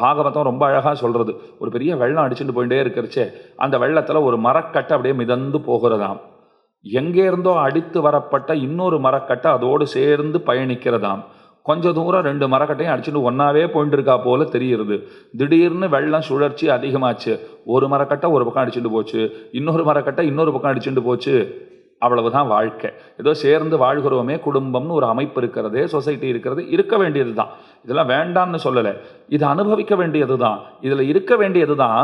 பாகவதம் ரொம்ப அழகாக சொல்கிறது ஒரு பெரிய வெள்ளம் அடிச்சுட்டு போயிட்டே இருக்கிறச்சே அந்த வெள்ளத்தில் ஒரு மரக்கட்டை அப்படியே மிதந்து போகிறதாம். எங்கே இருந்தோ அடித்து வரப்பட்ட இன்னொரு மரக்கட்டை அதோடு சேர்ந்து பயணிக்கிறதாம். கொஞ்ச தூரம் ரெண்டு மரக்கட்டையும் அடிச்சுட்டு ஒன்றாவே போயிட்டு இருக்கா போல தெரியுது. திடீர்னு வெள்ளம் சுழற்சி அதிகமாச்சு. ஒரு மரக்கட்டை ஒரு பக்கம் அடிச்சுட்டு போச்சு இன்னொரு மரக்கட்டை இன்னொரு பக்கம் அடிச்சுட்டு போச்சு. அவ்வளவுதான் வாழ்க்கை. ஏதோ சேர்ந்து வாழ்கிறோமே குடும்பம்னு ஒரு அமைப்பு இருக்கிறது சொசைட்டி இருக்கிறது இருக்க வேண்டியது தான் இதெல்லாம் வேண்டாம்னு சொல்லலை. இது அனுபவிக்க வேண்டியது தான் இதில் இருக்க வேண்டியது தான்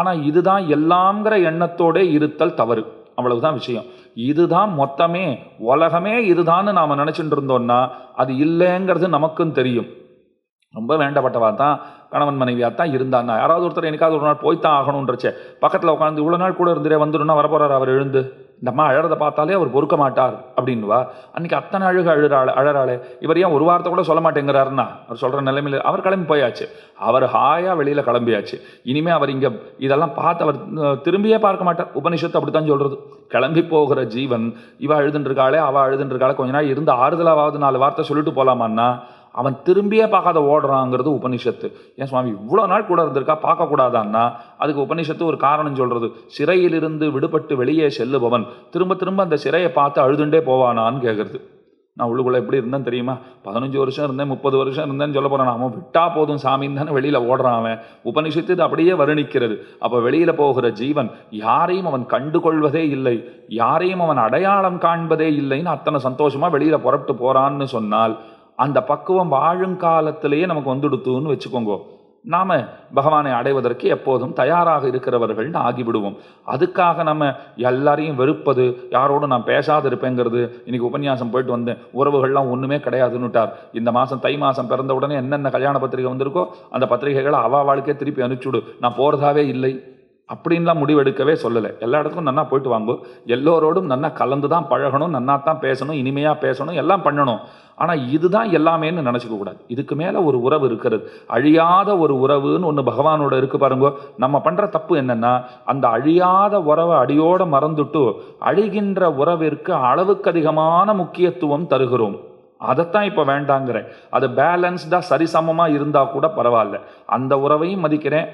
ஆனால் இதுதான் எல்லாங்கிற எண்ணத்தோடே இருத்தல் தவறு. அவ்வளவுதான் விஷயம். இதுதான் மொத்தமே உலகமே இதுதான்னு நாம் நினச்சிட்டு இருந்தோம்னா அது இல்லைங்கிறது நமக்கும் தெரியும். ரொம்ப வேண்டப்பட்டவா தான் கணவன் மனைவியாக தான் இருந்தான்னா. யாராவது ஒருத்தர் எனக்காவது ஒரு நாள் போய்த்தான் ஆகணுன்றச்சே பக்கத்தில் உட்காந்து இவ்வளோ நாள் கூட இருந்துட்டே வந்துடும்னா வரப்போகிறார் அவர் எழுந்து. இந்த அம்மா அழறதை பார்த்தாலே அவர் பொறுக்க மாட்டார் அப்படின்வா அன்னைக்கு அத்தனை அழுக அழுறாள் அழறாளே. இவர் ஏன் ஒரு வார்த்தை கூட சொல்ல மாட்டேங்கிறாருன்னா அவர் சொல்கிற நிலைமையில் அவர் கிளம்பி போயாச்சு. அவர் ஹாயாக வெளியில் கிளம்பியாச்சு. இனிமேல் அவர் இங்கே இதெல்லாம் பார்த்து அவர் திரும்பியே பார்க்க மாட்டார். உபனிஷத்து அப்படித்தான் சொல்கிறது கிளம்பி போகிற ஜீவன் இவள் அழுதுன்றிருக்காளே அவள் அழுதுன்றிருக்காளே கொஞ்ச நாள் இருந்து ஆறுதலாவது நாலு வார்த்தை சொல்லிட்டு போகலாமான்னா அவன் திரும்பியே பார்க்காத ஓடுறாங்கிறது உபனிஷத்து. ஏன் சுவாமி இவ்வளோ நாள் கூட இருந்திருக்கா? பார்க்கக்கூடாதான்னா? அதுக்கு உபனிஷத்து ஒரு காரணம் சொல்கிறது சிறையிலிருந்து விடுபட்டு வெளியே செல்லுபவன் திரும்ப திரும்ப அந்த சிறையை பார்த்து அழுதுண்டே போவானான்னு கேட்குறது நான் உள்ளுக்குள்ளே எப்படி இருந்தேன் தெரியுமா? பதினஞ்சு வருஷம் இருந்தேன் முப்பது வருஷம் இருந்தேன்னு சொல்ல போகிறான் அவன் விட்டா போதும் சாமின்னு தானே வெளியில் ஓடுறான் அவன். உபனிஷத்து இது அப்படியே வருணிக்கிறது. அப்போ வெளியில் போகிற ஜீவன் யாரையும் அவன் கண்டுகொள்வதே இல்லை. யாரையும் அவன் அடையாளம் காண்பதே இல்லைன்னு அத்தனை சந்தோஷமாக வெளியில் புறப்பட்டு போகிறான்னு சொன்னால் அந்த பக்குவம் வாழும் காலத்திலேயே நமக்கு வந்துடுத்துன்னு வச்சுக்கோங்க. நாம பகவானை அடைவதற்கு எப்போதும் தயாராக இருக்கிறவர்கள்னு ஆகிவிடுவோம். அதுக்காக நம்ம எல்லாரையும் வெறுப்பது யாரோடு நான் பேசாது இருப்பேங்கிறது இன்றைக்கி உபன்யாசம் போயிட்டு வந்தேன் உறவுகள்லாம் ஒன்றுமே கிடையாதுன்னுட்டார். இந்த மாதம் தை மாதம் பிறந்த உடனே என்னென்ன கல்யாண பத்திரிகை வந்திருக்கோ அந்த பத்திரிகைகளை அவா வாழ்க்கையே திருப்பி அனுப்பிச்சுடு நான் போகிறதாவே இல்லை. அப்படின்லாம் முடிவெடுக்கவே சொல்லலை. எல்லா இடத்துக்கும் நன்னா போயிட்டு வாங்கும் எல்லோரோடும் நன்னா கலந்து தான் பழகணும் நன்னா தான் பேசணும் இனிமையாக பேசணும் எல்லாம் பண்ணணும். ஆனால் இதுதான் எல்லாமேன்னு நினச்சிக்க கூடாது. இதுக்கு மேலே ஒரு உறவு இருக்கிறது. அழியாத ஒரு உறவுன்னு ஒன்று பகவானோட இருக்கு பாருங்க. நம்ம பண்ணுற தப்பு என்னென்னா அந்த அழியாத உறவை அடியோடு மறந்துட்டு அழிகின்ற உறவிற்கு அளவுக்கு அதிகமான முக்கியத்துவம் தருகிறோம். அதைத்தான் இப்போ வேண்டாங்கிறேன். அது பேலன்ஸ்டாக சரிசமமாக இருந்தால் கூட பரவாயில்ல. அந்த உறவையும் மதிக்கிறேன்.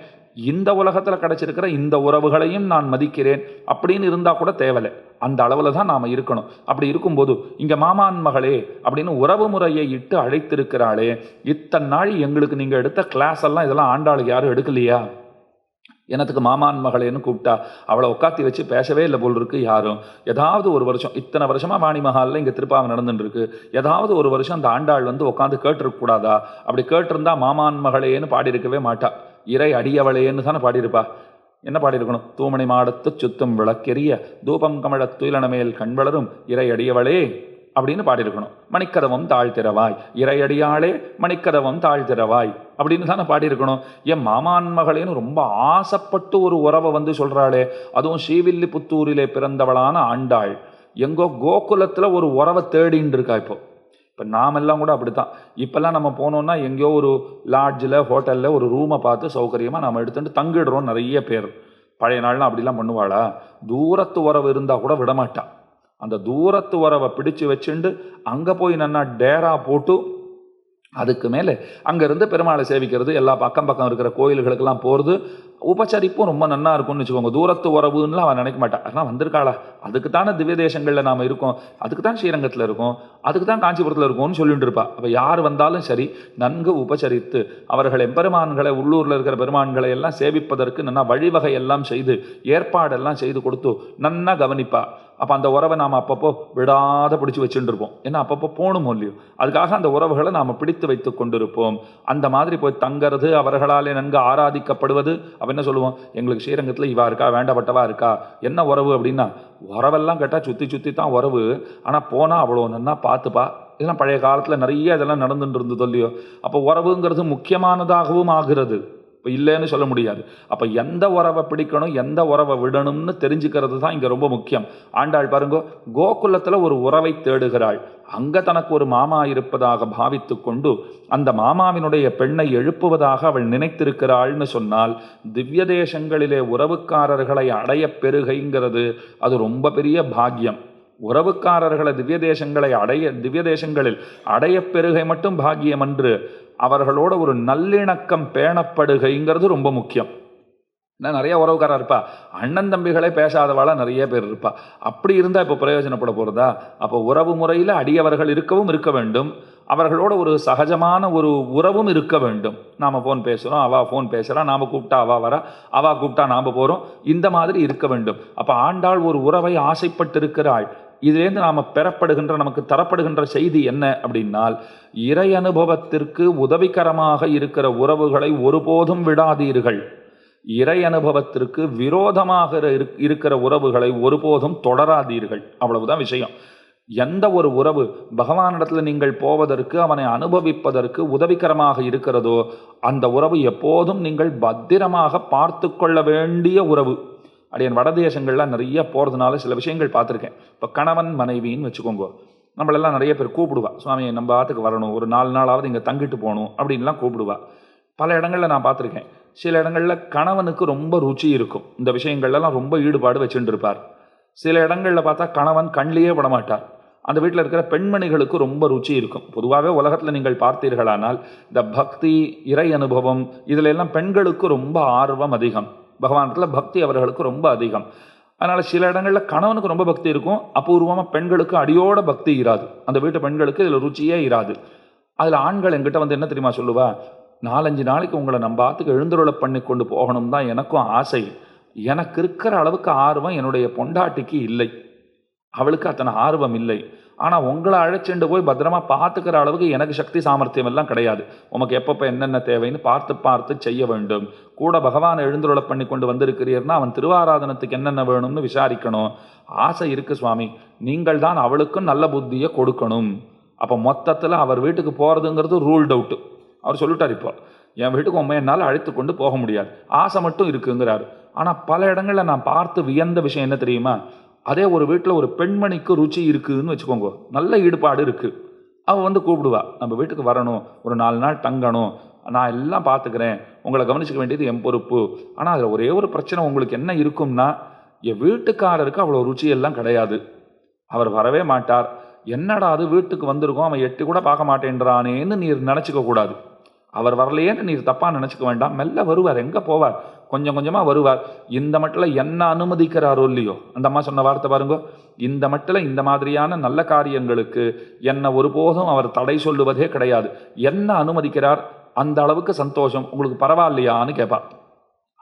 இந்த உலகத்தில் கிடச்சிருக்கிற இந்த உறவுகளையும் நான் மதிக்கிறேன். அப்படின்னு இருந்தால் கூட தேவலை அந்த அளவில் தான் நாம் இருக்கணும். அப்படி இருக்கும்போது இங்கே மாமான் மகளே அப்படின்னு உறவு முறையை இட்டு அழைத்திருக்கிறாளே இத்தனை நாள் எங்களுக்கு நீங்கள் எடுத்த கிளாஸ் எல்லாம் இதெல்லாம் ஆண்டாளுக்கு யாரும் எடுக்கலையா? எனத்துக்கு மாமான் மகளேன்னு கூப்பிட்டா அவளை உட்காத்தி வச்சு பேசவே இல்லை போல் இருக்கு யாரும். ஏதாவது ஒரு வருஷம் இத்தனை வருஷமா வாணி மகாலில் இங்கே திருப்பாவை நடந்துட்டுருக்கு ஏதாவது ஒரு வருஷம் அந்த ஆண்டாள் வந்து உட்காந்து கேட்டிருக்கக்கூடாதா அப்படி கேட்டிருந்தா மாமான் மகளேன்னு பாடியிருக்கவே மாட்டா. இறை அடியவளேன்னு தானே பாடியிருப்பா. என்ன பாடியிருக்கணும்? தூமணி மாடத்து சுத்தும் விளக்கெரிய தூபம் கமழத் துயிலனமேல் கண் வளரும் இறை அடியவளே. அப்படின்னு பாடியிருக்கணும். மணிக்கதவம் தாழ்த்திரவாய் இறையடியாளே மணிக்கதவம் தாழ்த்திறவாய். அப்படின்னு தானே பாடியிருக்கணும். என் மாமான் மகளேன்னு ரொம்ப ஆசைப்பட்டு ஒரு உறவை வந்து சொல்கிறாளே அதுவும் ஸ்ரீவில்லி புத்தூரிலே பிறந்தவளான ஆண்டாள். எங்கோ கோகுலத்தில் ஒரு உறவை தேடின்னு இருக்கா இப்போ. இப்போ நாமெல்லாம் கூட அப்படித்தான். இப்போல்லாம் நம்ம போனோம்னா எங்கேயோ ஒரு லாட்ஜில் ஹோட்டலில் ஒரு ரூமை பார்த்து சௌகரியமாக நம்ம எடுத்துகிட்டு தங்கிடுறோம் நிறைய பேர். பழைய நாள்லாம் அப்படிலாம் பண்ணுவாளா? தூரத்து உறவு இருந்தால் கூட விடமாட்டான் அந்த தூரத்து உறவை பிடிச்சு வச்சுண்டு அங்கே போய் நன்னா டேரா போட்டு அதுக்கு மேலே அங்கேருந்து பெருமாளை சேவிக்கிறது. எல்லா பக்கம் பக்கம் இருக்கிற கோயில்களுக்கெல்லாம் போகிறது உபச்சரிப்பும் ரொம்ப நல்லா இருக்கும்னு வச்சுக்கோங்க. தூரத்து உறவுன்னு அவன் நினைக்க மாட்டான். ஆனால் வந்திருக்காளா? அதுக்கு தானே திவ்ய தேசங்களில் நாம் இருக்கோம். அதுக்கு தான் ஸ்ரீரங்கத்தில் இருக்கோம். அதுக்கு தான் காஞ்சிபுரத்தில் இருக்கோம்னு சொல்லிட்டு இருப்பா. அப்போ யார் வந்தாலும் சரி நன்கு உபச்சரித்து அவர்கள் எம்பெருமான்களை உள்ளூரில் இருக்கிற பெருமான்களை எல்லாம் சேவிப்பதற்கு நல்லா வழிவகை எல்லாம் செய்து ஏற்பாடெல்லாம் செய்து கொடுத்து நன்னா கவனிப்பா. அப்போ அந்த உறவை நாம் அப்பப்போ விடாத பிடிச்சி வச்சுட்டு இருப்போம். ஏன்னா அப்பப்போ போகணும் இல்லையோ? அதுக்காக அந்த உறவுகளை நாம் பிடித்து வைத்து கொண்டிருப்போம். அந்த மாதிரி போய் தங்கிறது அவர்களாலே நன்கு ஆராதிக்கப்படுவது அவன் என்ன சொல்லுவோம்? எங்களுக்கு ஸ்ரீரங்கத்தில் இவா இருக்கா வேண்டப்பட்டவா இருக்கா? என்ன உறவு அப்படின்னா உறவெல்லாம் கேட்டால் சுற்றி சுற்றி தான் உறவு. ஆனால் போனால் அவ்வளோ நன்னா பார்த்துப்பா. இதெல்லாம் பழைய காலத்தில் நிறைய இதெல்லாம் நடந்துட்டு இருந்தது இல்லையோ? அப்போ உறவுங்கிறது முக்கியமானதாகவும் ஆகிறது. இப்போ இல்லைன்னு சொல்ல முடியாது. அப்போ எந்த உறவை பிடிக்கணும் எந்த உறவை விடணும்னு தெரிஞ்சுக்கிறது தான் இங்கே ரொம்ப முக்கியம். ஆண்டாள் பாருங்க கோகுலத்தில் ஒரு உறவை தேடுகிறாள். அங்கே தனக்கு ஒரு மாமா இருப்பதாக பாவித்து கொண்டு அந்த மாமாவினுடைய பெண்ணை எழுப்புவதாக அவள் நினைத்திருக்கிறாள்னு சொன்னால் திவ்ய தேசங்களிலே உறவுக்காரர்களை அடைய பெருகைங்கிறது அது ரொம்ப பெரிய பாக்கியம். உறவுக்காரர்களை திவ்ய தேசங்களை அடைய திவ்ய தேசங்களில் அடைய பெருகை மட்டும் பாக்கியம் அன்று அவர்களோட ஒரு நல்லிணக்கம் பேணப்படுகைங்கிறது ரொம்ப முக்கியம். ஏன்னா நிறைய உறவுக்காரர் இருப்பா. அண்ணன் தம்பிகளே பேசாதவாளா நிறைய பேர் இருப்பா. அப்படி இருந்தால் இப்போ பிரயோஜனப்பட போகிறதா அப்போ உறவு முறையில் அடியவர்கள் இருக்கவும் இருக்க வேண்டும். அவர்களோட ஒரு சகஜமான ஒரு உறவும் இருக்க வேண்டும். நாம் ஃபோன் பேசுகிறோம் அவள் ஃபோன் பேசுகிறா நாம் கூப்பிட்டா அவள் வரா அவள் கூப்பிட்டா நாம் போகிறோம் இந்த மாதிரி இருக்க வேண்டும். அப்போ ஆண்டாள் ஒரு உறவை ஆசைப்பட்டிருக்கிறாள். இதுலேருந்து நாம் பெறப்படுகின்ற நமக்கு தரப்படுகின்ற செய்தி என்ன அப்படின்னால் இறை அனுபவத்திற்கு உதவிகரமாக இருக்கிற உறவுகளை ஒருபோதும் விடாதீர்கள். இறை அனுபவத்திற்கு விரோதமாக இருக்கிற உறவுகளை ஒருபோதும் தொடராதீர்கள். அவ்வளவுதான் விஷயம். எந்த ஒரு உறவு பகவானிடத்தில் நீங்கள் போவதற்கு அவனை அனுபவிப்பதற்கு உதவிகரமாக இருக்கிறதோ அந்த உறவு எப்போதும் நீங்கள் பத்திரமாக பார்த்து கொள்ள வேண்டிய உறவு. அடியன் வடதேசங்கள்லாம் நிறைய போகிறதுனால சில விஷயங்கள் பார்த்துருக்கேன். இப்போ கணவன் மனைவின்னு வச்சுக்கோங்க நம்மளெல்லாம் நிறைய பேர் கூப்பிடுவா. சுவாமி நம்ம ஆத்துக்கு வரணும். ஒரு நாலு நாளாவது இங்கே தங்கிட்டு போகணும். அப்படின்லாம் கூப்பிடுவா. பல இடங்களில் நான் பார்த்துருக்கேன். சில இடங்களில் கணவனுக்கு ரொம்ப ருச்சி இருக்கும். இந்த விஷயங்கள்லாம் ரொம்ப ஈடுபாடு வச்சுட்டு இருப்பார் சில இடங்களில் பார்த்தா கணவன் கண்ணிலேயே படமாட்டார். அந்த வீட்டில் இருக்கிற பெண்மணிகளுக்கு ரொம்ப ருச்சி இருக்கும். பொதுவாகவே உலகத்தில் நீங்கள் பார்த்தீர்களானால் இந்த பக்தி இறை அனுபவம் இதில் எல்லாம் பெண்களுக்கு ரொம்ப ஆர்வம் அதிகம். பகவானத்தில் பக்தி அவர்களுக்கு ரொம்ப அதிகம். அதனால் சில இடங்களில் கணவனுக்கு ரொம்ப பக்தி இருக்கும். அபூர்வமாக பெண்களுக்கு அடியோட பக்தி இராது. அந்த வீட்டு பெண்களுக்கு இதில் ருச்சியே இராது. அதில் ஆண்கள் என்கிட்ட வந்து என்ன தெரியுமா சொல்லுவா? நாலஞ்சு நாளைக்கு உங்களை நம்ம ஆத்துக்கு எழுந்துருளை பண்ணி கொண்டு போகணும் தான் எனக்கும் ஆசை. எனக்கு இருக்கிற அளவுக்கு ஆர்வம் என்னுடைய பொண்டாட்டிக்கு இல்லை. அவளுக்கு அத்தனை ஆர்வம் இல்லை. ஆனால் உங்களை அழைச்சிட்டு போய் பத்திரமா பார்த்துக்கிற அளவுக்கு எனக்கு சக்தி சாமர்த்தியம் எல்லாம் கிடையாது. உமக்கு எப்பப்போ என்னென்ன தேவைன்னு பார்த்து பார்த்து செய்ய வேண்டும். கூட பகவானை எழுந்துருள பண்ணி கொண்டு வந்திருக்கிறீர்னா அவன் திருவாராதனத்துக்கு என்னென்ன வேணும்னு விசாரிக்கணும். ஆசை இருக்கு சுவாமி. நீங்கள் தான் அவளுக்கும் நல்ல புத்தியை கொடுக்கணும். அப்போ மொத்தத்தில் அவர் வீட்டுக்கு போகிறதுங்கிறது ரூல்ட் அவுட்டு அவர் சொல்லிட்டார் இப்போ என் வீட்டுக்கு உண்மை என்னால் அழைத்து கொண்டு போக முடியாது. ஆசை மட்டும் இருக்குங்கிறாரு. ஆனால் பல இடங்களில் நான் பார்த்து வியந்த விஷயம் என்ன தெரியுமா? அதே ஒரு வீட்டில் ஒரு பெண்மணிக்கு ருச்சி இருக்குதுன்னு வச்சுக்கோங்க. நல்ல ஈடுபாடு இருக்குது அவள் வந்து கூப்பிடுவா நம்ம வீட்டுக்கு வரணும். ஒரு நாலு நாள் தங்கணும். நான் எல்லாம் பார்த்துக்கிறேன் உங்களை கவனிச்சிக்க வேண்டியது என் பொறுப்பு. ஆனால் அதில் ஒரே ஒரு பிரச்சனை உங்களுக்கு என்ன இருக்கும்னா என் வீட்டுக்காரருக்கு அவ்வளோ ருச்சி எல்லாம் கிடையாது. அவர் வரவே மாட்டார். என்னடா அது வீட்டுக்கு வந்திருக்கோம். அவன் எட்டி கூட பார்க்க மாட்டேன்றானேன்னு நீ நினச்சிக்க கூடாது. அவர் வரலையேன்னு நீ தப்பாக நினச்சிக்க வேண்டாம். மெல்ல வருவார். எங்கே போவார்? கொஞ்சம் கொஞ்சமாக வருவார். இந்த மட்டில் என்ன அனுமதிக்கிறாரோ இல்லையோ? அந்த அம்மா சொன்ன வார்த்தை பாருங்க. இந்த மட்டில் இந்த மாதிரியான நல்ல காரியங்களுக்கு என்னை ஒருபோதும் அவர் தடை சொல்லுவதே கிடையாது. என்ன அனுமதிக்கிறார்? அந்த அளவுக்கு சந்தோஷம். உங்களுக்கு பரவாயில்லையான்னு கேட்பா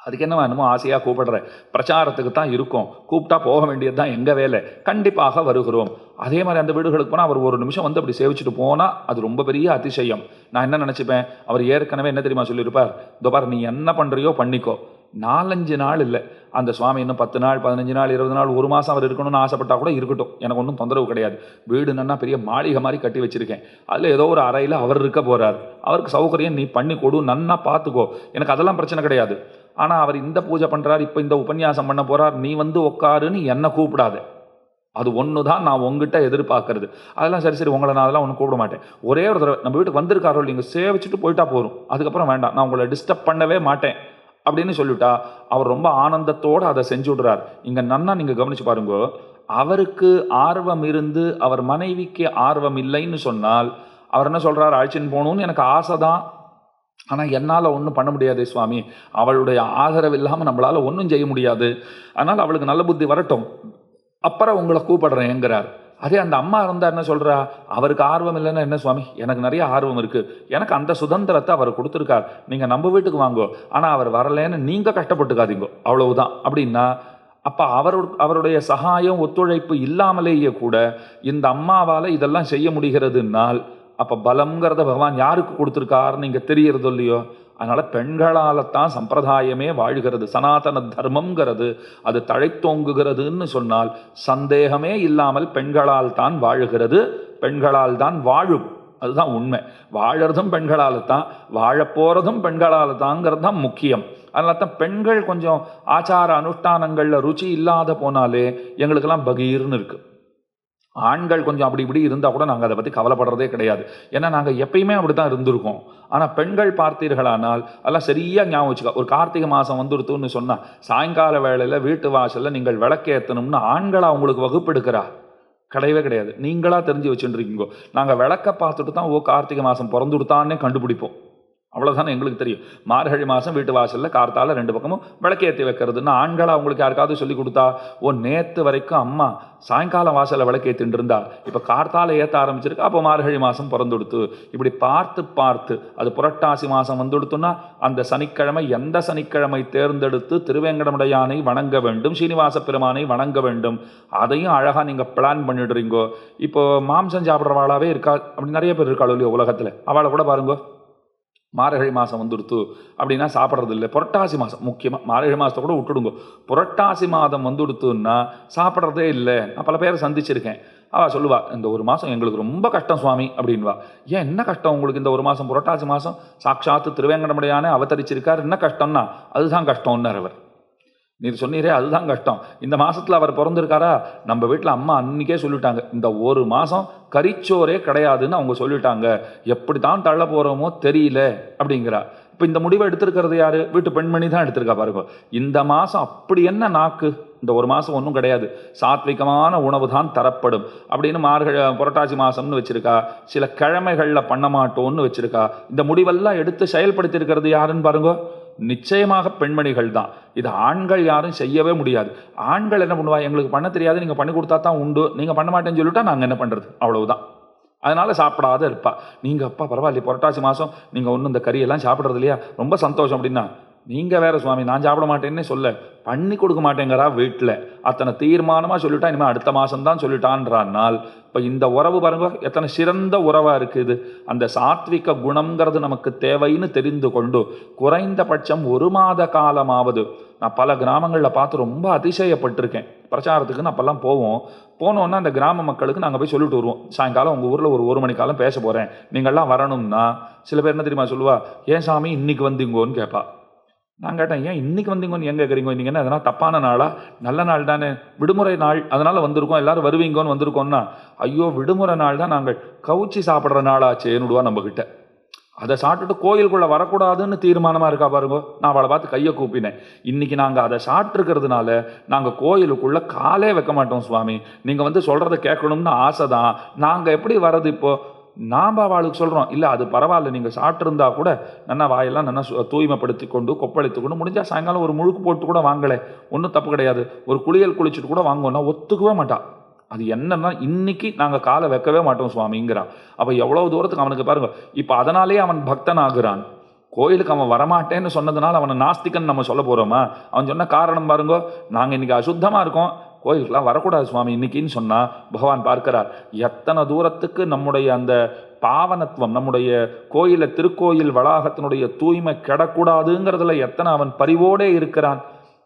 அதுக்கு என்ன என்னமோ ஆசையாக கூப்பிடுற? பிரச்சாரத்துக்கு தான் இருக்கும். கூப்பிட்டா போக வேண்டியது தான் எங்கள் வேலை? கண்டிப்பாக வருகிறோம். அதே மாதிரி அந்த வீடுகளுக்கு போனால் அவர் ஒரு நிமிஷம் வந்து அப்படி சேவிச்சுட்டு போனால் அது ரொம்ப பெரிய அதிசயம். நான் என்ன நினச்சிப்பேன்? அவர் ஏற்கனவே என்ன தெரியுமா சொல்லியிருப்பார்? இதோ நீ என்ன பண்ணுறியோ பண்ணிக்கோ. நாலஞ்சு நாள் இல்லை. அந்த சுவாமி இன்னும் பத்து நாள் பதினஞ்சு நாள் இருபது நாள் ஒரு மாதம் அவர் இருக்கணும்னு ஆசைப்பட்டால் கூட இருக்கட்டும். எனக்கு ஒன்றும் தொந்தரவு கிடையாது. வீடு நன்னா பெரிய மாளிகை மாதிரி கட்டி வச்சிருக்கேன். அதில் ஏதோ ஒரு அறையில் அவர் இருக்க போகிறார் அவருக்கு சௌகரியம் நீ பண்ணி கொடு நன்னா பார்த்துக்கோ எனக்கு அதெல்லாம் பிரச்சனை கிடையாது. ஆனால் அவர் இந்த பூஜை பண்ணுறார் இப்போ இந்த உபன்யாசம் பண்ண போகிறார் நீ வந்து உட்காருன்னு என்னை கூப்பிடாது. அது ஒன்று தான் நான் உங்ககிட்ட எதிர்பார்க்கறது. அதெல்லாம் சரி சரி உங்களை நான் அதெல்லாம் ஒன்று கூப்பிட மாட்டேன். ஒரே ஒரு தடவை நம்ம வீட்டுக்கு வந்திருக்காரோ நீங்கள் சேவிச்சுட்டு போயிட்டா போதும். அதுக்கப்புறம் வேண்டாம் நான் உங்களை டிஸ்டர்ப் பண்ணவே மாட்டேன். அப்படின்னு சொல்லிவிட்டா அவர் ரொம்ப ஆனந்தத்தோடு அதை செஞ்சு விடுறார் இங்கே நன்னா நீங்கள் கவனித்து பாருங்க அவருக்கு ஆர்வம் இருந்து அவர் மனைவிக்கு ஆர்வம் இல்லைன்னு சொன்னால் அவர் என்ன சொல்கிறார் அழைச்சின்னு போகணும்னு எனக்கு ஆசை தான் ஆனால் என்னால் ஒன்றும் பண்ண முடியாது சுவாமி. அவளுடைய ஆதரவு இல்லாமல் நம்மளால் ஒன்றும் செய்ய முடியாது. அதனால் அவளுக்கு நல்ல புத்தி வரட்டும். அப்புறம் உங்களை கூப்பிடுறேங்கிறார் அதே அந்த அம்மா இருந்தால் என்ன சொல்கிறா அவருக்கு ஆர்வம் இல்லைன்னா என்ன சுவாமி? எனக்கு நிறைய ஆர்வம் இருக்குது எனக்கு அந்த சுதந்திரத்தை அவர் கொடுத்துருக்கார். நீங்கள் நம்ம வீட்டுக்கு வாங்கோ. ஆனால் அவர் வரலைன்னு நீங்கள் கஷ்டப்பட்டுக்காதீங்க. அவ்வளவுதான். அப்படின்னா அப்போ அவர் அவருடைய சகாயம் ஒத்துழைப்பு இல்லாமலேயே கூட இந்த அம்மாவால் இதெல்லாம் செய்ய முடிகிறதுனால் அப்போ பலம்ங்கிறத பகவான் யாருக்கு கொடுத்துருக்காருன்னு இங்கே தெரியறது இல்லையோ அதனால் பெண்களால் தான் சம்பிரதாயமே வாழ்கிறது. சனாதன தர்மங்கிறது அது தழைத்தோங்குகிறதுன்னு சொன்னால் சந்தேகமே இல்லாமல் பெண்களால் தான் வாழுகிறது. பெண்களால் தான் வாழும். அதுதான் உண்மை. வாழறதும் பெண்களால் தான் வாழப்போகிறதும் பெண்களால் தாங்கிறது தான் முக்கியம். அதனால தான் பெண்கள் கொஞ்சம் ஆச்சார அனுஷ்டானங்களில் ருச்சி இல்லாத போனாலே எங்களுக்கெல்லாம் பகீர்னு இருக்குது ஆண்கள் கொஞ்சம் அப்படி இப்படி இருந்தால் கூட நாங்கள் அதை பற்றி கவலைப்படுறதே கிடையாது. ஏன்னா நாங்கள் எப்பயுமே அப்படி தான் இருந்திருக்கோம். ஆனால் பெண்கள் பார்த்தீர்களானால் அதெல்லாம் சரியாக ஞாபகம் வச்சுக்கோ. ஒரு கார்த்திகை மாதம் வந்துருத்துன்னு சொன்னால் சாயங்கால வேளையில் வீட்டு வாசலில் நீங்கள் விளக்கேற்றணும்னு ஆண்களை அவங்களுக்கு வகுப்பு எடுக்கிறா கிடையவே கிடையாது. நீங்களாக தெரிஞ்சு வச்சுட்டு இருக்கீங்க நாங்கள் விளக்க பார்த்துட்டு தான் ஓ கார்த்திகை மாதம் பிறந்து கொடுத்தான்னே கண்டுபிடிப்போம். அவ்வளோதானே எங்களுக்கு தெரியும். மார்கழி மாதம் வீட்டு வாசலில் கார்த்தால ரெண்டு பக்கமும் விளக்கேற்றி வைக்கிறதுன்னு ஆண்களை உங்களுக்கு யாருக்காவது சொல்லி கொடுத்தா ஓ நேற்று வரைக்கும் அம்மா சாயங்காலம் வாசலில் விளக்கேற்றிட்டு இருந்தா இப்போ கார்த்தால் ஏற்ற ஆரம்பிச்சிருக்கு அப்போ மார்கழி மாதம் பிறந்துடுத்து. இப்படி பார்த்து பார்த்து அது புரட்டாசி மாதம் வந்துடுத்துன்னா அந்த சனிக்கிழமை எந்த சனிக்கிழமை தேர்ந்தெடுத்து திருவேங்கடமுடையானை வணங்க வேண்டும் சீனிவாச பெருமானை வணங்க வேண்டும் அதையும் அழகாக நீங்கள் பிளான் பண்ணிடுறீங்கோ. இப்போ மாம்சம் சாப்பிட்றவாளாவே இருக்கா அப்படி நிறைய பேர் இருக்காளோ இல்லையோ உலகத்தில்? அவளை கூட பாருங்கோ. மார்கழி மாதம் வந்துடுத்து அப்படின்னா சாப்பிட்றது இல்லை புரட்டாசி மாதம் முக்கியமாக மார்கழி மாதத்தை கூட விட்டுடுங்க. புரட்டாசி மாதம் வந்துடுத்துன்னா சாப்பிட்றதே இல்லை. நான் பல பேரை சந்திச்சிருக்கேன். அவள் சொல்லுவாள் இந்த ஒரு மாதம் எங்களுக்கு ரொம்ப கஷ்டம் சுவாமி அப்படின்வா ஏன் என்ன கஷ்டம் உங்களுக்கு இந்த ஒரு மாதம் புரட்டாசி மாதம் சாட்சாத்து திருவேங்கடமுடையானே அவதரிச்சிருக்கார். என்ன கஷ்டம்னா? அதுதான் கஷ்டம்னார் அவர். நீர் சொன்னீரே அதுதான் கஷ்டம். இந்த மாதத்தில் அவர் பிறந்திருக்காரா? நம்ம வீட்டில் அம்மா அன்றைக்கே சொல்லிட்டாங்க. இந்த ஒரு மாதம் கரிச்சோரே கிடையாதுன்னு அவங்க சொல்லிட்டாங்க. எப்படி தான் தள்ள போகிறோமோ தெரியல அப்படிங்கிறா. இப்போ இந்த முடிவை எடுத்திருக்கிறது யார்? வீட்டு பெண்மணி தான் எடுத்திருக்கா பாருங்க. இந்த மாதம் அப்படி என்ன நாக்கு? இந்த ஒரு மாதம் ஒன்றும் கிடையாது. சாத்விகமான உணவு தான் தரப்படும். அப்படின்னு மார்கழ புரட்டாசி மாதம்னு வச்சுருக்கா. சில கிழமைகளில் பண்ண மாட்டோம்னு வச்சுருக்கா. இந்த முடிவெல்லாம் எடுத்து செயல்படுத்தியிருக்கிறது யாருன்னு பாருங்க. நிச்சயமாக பெண்மணிகள் தான். இது ஆண்கள் யாரும் செய்யவே முடியாது. ஆண்கள் என்ன பண்ணுவாங்க? எங்களுக்கு பண்ண தெரியாது. நீங்கள் பண்ணி கொடுத்தா தான் உண்டு. நீங்கள் பண்ண மாட்டேன்னு சொல்லிட்டா நாங்கள் என்ன பண்ணுறது அவ்வளவுதான். அதனால் சாப்பிடாத இருப்பா. நீங்கள் அப்பா பரவாயில்ல புரட்டாசி மாதம் நீங்கள் ஒன்றும் இந்த கறியெல்லாம் சாப்பிட்றது இல்லையா? ரொம்ப சந்தோஷம் அப்படின்னா நீங்கள் வேறு சுவாமி நான் சாப்பிட மாட்டேன்னே சொல்ல. பண்ணி கொடுக்க மாட்டேங்கிறா வீட்டில் அத்தனை தீர்மானமாக சொல்லிட்டா இனிமேல் அடுத்த மாதம் தான் சொல்லிட்டான்றானால் இப்போ இந்த உறவு பாருங்க எத்தனை சிறந்த உறவாக இருக்குது. அந்த சாத்விக குணங்கிறது நமக்கு தேவைன்னு தெரிந்து கொண்டு குறைந்தபட்சம் ஒரு மாத காலமாவது நான் பல கிராமங்களில் பார்த்து ரொம்ப அதிசயப்பட்டிருக்கேன். பிரச்சாரத்துக்கு நான் அப்போல்லாம் போவோம். போனோன்னா அந்த கிராம மக்களுக்கு நாங்கள் போய் சொல்லிட்டு வருவோம். சாயங்காலம் உங்கள் ஊரில் ஒரு ஒரு மணி காலம் பேச போகிறேன் நீங்கள்லாம் வரணும்னா சில பேர் என்ன தெரியுமா சொல்லுவா? ஏன் சாமி இன்னைக்கு வந்தீங்கோன்னு கேட்பா நான் கேட்டேன் ஏன் இன்னைக்கு வந்தீங்கன்னு எங்கே கேட்குறீங்க நீங்கள் என்ன அதனால் தப்பான நாளா? நல்ல நாள் தானே? விடுமுறை நாள். அதனால் வந்திருக்கோம். எல்லாரும் வருவீங்கன்னு வந்திருக்கோம்னா. ஐயோ விடுமுறை நாள் தான் நாங்கள் கவுச்சி சாப்பிட்ற நாளாச்சேன்னுடுவா நம்மக்கிட்ட அதை சாப்பிட்டுட்டு கோயிலுக்குள்ளே வரக்கூடாதுன்னு தீர்மானமாக இருக்கா பாருங்க. நான் அவளை பார்த்து கையை கூப்பினேன். இன்னைக்கு நாங்கள் அதை சாப்பிட்ருக்கிறதுனால நாங்கள் கோயிலுக்குள்ளே காலே வைக்க மாட்டோம் சுவாமி. நீங்கள் வந்து சொல்கிறத கேட்கணும்னு ஆசை தான் நாங்கள் எப்படி வர்றது இப்போது நாம் அவளுக்கு சொல்கிறோம் இல்லை அது பரவாயில்ல நீங்கள் சாப்பிட்ருந்தா கூட நல்லா வாயெல்லாம் நல்லா தூய்மைப்படுத்தி கொண்டு கொப்பளித்து கொண்டு முடிஞ்சால் சாயங்காலம் ஒரு முழுக்கு போட்டு கூட வாங்கலை. ஒன்றும் தப்பு கிடையாது. ஒரு குளியல் குளிச்சுட்டு கூட வாங்குவோம்னா ஒத்துக்கவே மாட்டான் அது என்னன்னா இன்னைக்கு நாங்கள் காலை வைக்கவே மாட்டோம் சுவாமிங்கிறா. அப்போ எவ்வளோ தூரத்துக்கு அவனுக்கு பாருங்க இப்போ அதனாலே அவன் பக்தன் ஆகுறான் கோயிலுக்கு அவன் வரமாட்டேன்னு சொன்னதுனால அவனை நாஸ்திகன் நம்ம சொல்ல போகிறோமா அவன் சொன்ன காரணம் பாருங்க நாங்கள் இன்றைக்கி அசுத்தமாக இருக்கோம். கோயிலுக்கெல்லாம் வரக்கூடாது சுவாமி. இன்னைக்குன்னு சொன்னால் பகவான் பார்க்கிறார். எத்தனை தூரத்துக்கு நம்முடைய அந்த பாவனத்துவம் நம்முடைய கோயில திருக்கோயில் வளாகத்தினுடைய தூய்மை கெடக்கூடாதுங்கிறதுல எத்தனை அவன் பரிவோடே இருக்கிறான்?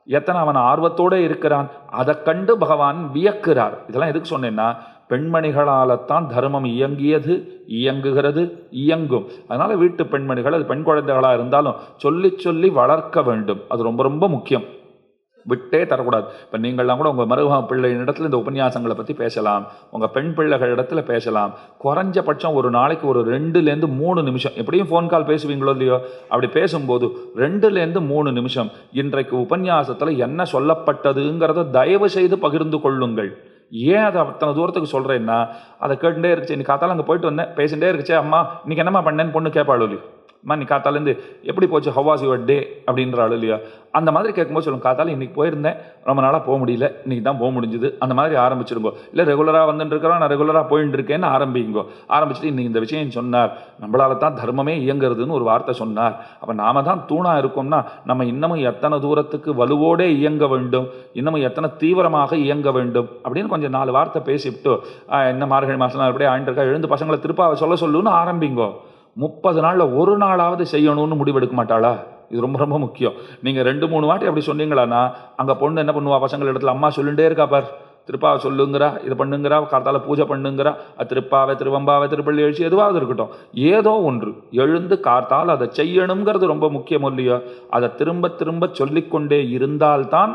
எத்தனை அவன் ஆர்வத்தோடே இருக்கிறான்? அதை கண்டு பகவான் வியக்கிறார். இதெல்லாம் எதுக்கு சொன்னேன்னா பெண்மணிகளால்தான் தர்மம் இயங்கியது இயங்குகிறது இயங்கும். அதனால் வீட்டு பெண்மணிகள் அது பெண் குழந்தைகளாக இருந்தாலும் சொல்லி சொல்லி வளர்க்க வேண்டும். அது ரொம்ப ரொம்ப முக்கியம். விட்டே தரக்கூடாது. இப்போ நீங்கள்லாம் கூட உங்கள் மருமக பிள்ளையின் இடத்துல இந்த உபன்யாசங்களை பற்றி பேசலாம். உங்கள் பெண் பிள்ளைகள் இடத்துல பேசலாம். குறைஞ்சபட்சம் ஒரு நாளைக்கு ஒரு ரெண்டுலேருந்து மூணு நிமிஷம். எப்படியும் ஃபோன் கால் பேசுவீங்களோ இல்லையோ? அப்படி பேசும்போது ரெண்டுலேருந்து மூணு நிமிஷம். இன்றைக்கு உபன்யாசத்தில் என்ன சொல்லப்பட்டதுங்கிறத தயவு செய்து பகிர்ந்து கொள்ளுங்கள். ஏன் அதை அத்தனை தூரத்துக்கு சொல்கிறேன்னா அதை கேட்டுட்டே இருந்துச்சு. இன்னைக்கு காத்தால அங்கே போயிட்டு வந்தேன். பேசிட்டே இருக்குச்சே அம்மா இன்றைக்கி என்னம்மா பண்ணேன்னு பொண்ணு கேட்பாளோ இல்லையோ? அம்மா நீ காத்தாலேருந்து எப்படி போச்சு? ஹவாஸ் யுவர் டே அப்படின்றாள் இல்லையா? அந்த மாதிரி கேட்கும்போது சொல்லுங்க காத்தால இன்றைக்கி போயிருந்தேன். ரொம்ப நாளாக போக முடியல. இன்றைக்கி தான் போக முடிஞ்சுது. அந்த மாதிரி ஆரம்பிச்சிருங்கோ. இல்லை ரெகுலராக வந்துட்டுருக்கிறோம் நான் ரெகுலராக போயிட்டு இருக்கேன்னு ஆரம்பிங்கோ. ஆரம்பிச்சுட்டு இன்றைக்கி இந்த விஷயம் சொன்னார். நம்மளால தான் தர்மமே இயங்குறதுன்னு ஒரு வார்த்தை சொன்னார். அப்போ நாம தான் தூணாக இருக்கோம்னா நம்ம இன்னமும் எத்தனை தூரத்துக்கு வலுவோடே இயங்க வேண்டும்? இன்னமும் எத்தனை தீவிரமாக இயங்க வேண்டும்? அப்படின்னு கொஞ்சம் நாலு வார்த்தை பேசிவிட்டு என்ன மார்கழி மாதம் அப்படியே ஆயிட்டு இருக்கா? எழுந்து பசங்களை திருப்பாவை சொல்ல சொல்லுன்னு ஆரம்பிங்கோ. முப்பது நாளில் ஒரு நாளாவது செய்யணும்னு முடிவெடுக்க மாட்டாளா? இது ரொம்ப ரொம்ப முக்கியம். நீங்கள் ரெண்டு மூணு வாட்டி அப்படி சொன்னீங்களான்னா அங்கே பொண்ணு என்ன பண்ணுவா? பசங்கள் இடத்துல அம்மா சொல்லிட்டே இருக்கா பார். திருப்பாவை சொல்லுங்கிறா இது பண்ணுங்கிறா கார்த்தால பூஜை பண்ணுங்கிறா அது திருப்பாவை திருவம்பாவை திருப்பள்ளி எழுச்சி எதுவாவது இருக்கட்டும். ஏதோ ஒன்று. எழுந்து காத்தால் அதை செய்யணுங்கிறது ரொம்ப முக்கியம் இல்லையோ? அதை திரும்ப திரும்ப சொல்லிக்கொண்டே இருந்தால்தான்